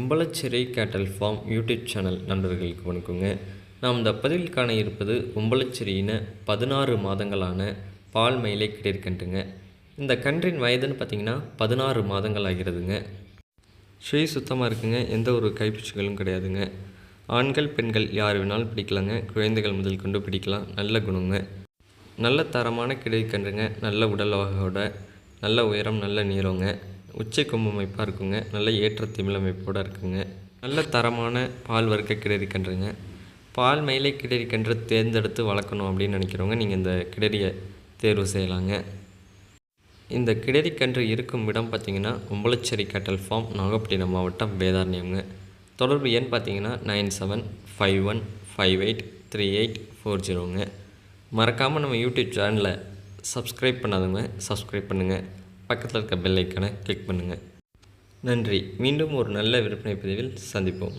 உம்பளச்சிறை கேட்டல் form YouTube channel நண்பர்களுக்கு வணக்கங்க. நாம் இந்த பதிவில் காண இருப்பது உம்பளச்சிறையின பதினாறு மாதங்களான பால் மயிலை கிடைக்கன்றுங்க இந்த கன்றின் வயதுன்னு பார்த்தீங்கன்னா பதினாறு மாதங்கள் ஆகிறதுங்க. ஸ்ரீ சுத்தமாக இருக்குங்க எந்த ஒரு கைப்பூச்சிகளும் கிடையாதுங்க. ஆண்கள் பெண்கள் யார் வேணாலும் பிடிக்கலாங்க குழந்தைகள் முதல் கொண்டு பிடிக்கலாம் நல்ல குணங்க. நல்ல தரமான கிடைக்கன்றுங்க நல்ல உடல் வகையோட நல்ல உயரம் நல்ல நீளங்க. உச்சை கொம்பு அமைப்பாக இருக்குங்க நல்ல ஏற்ற திமிழ் அமைப்போடு இருக்குங்க. நல்ல தரமான பால் வறுக்க கிடரி கன்றுங்க. பால் மயிலை கிடரிக்கன்று தேர்ந்தெடுத்து வளர்க்கணும் அப்படின்னு நினைக்கிறவங்க நீங்கள் இந்த கிடரியை தேர்வு செய்யலாங்க. இந்த கிடரிக்கன்று இருக்கும் இடம் பார்த்தீங்கன்னா உம்பளச்சேரி கேட்டல் ஃபார்ம் நாகப்பட்டினம் மாவட்டம் வேதாரண்யம்ங்க. தொடர்பு எண் பார்த்தீங்கன்னா nine seven five one five eight three eight four ஜீரோங்க. மறக்காமல் நம்ம யூடியூப் சேனலை சப்ஸ்கிரைப் பண்ணாதவங்க சப்ஸ்கிரைப் பண்ணுங்கள் பக்கத்தில் இருக்க பெல் ஐக்கானை கிளிக் பண்ணுங்கள் நன்றி. மீண்டும் ஒரு நல்ல விற்பனை பதிவில் சந்திப்போம்.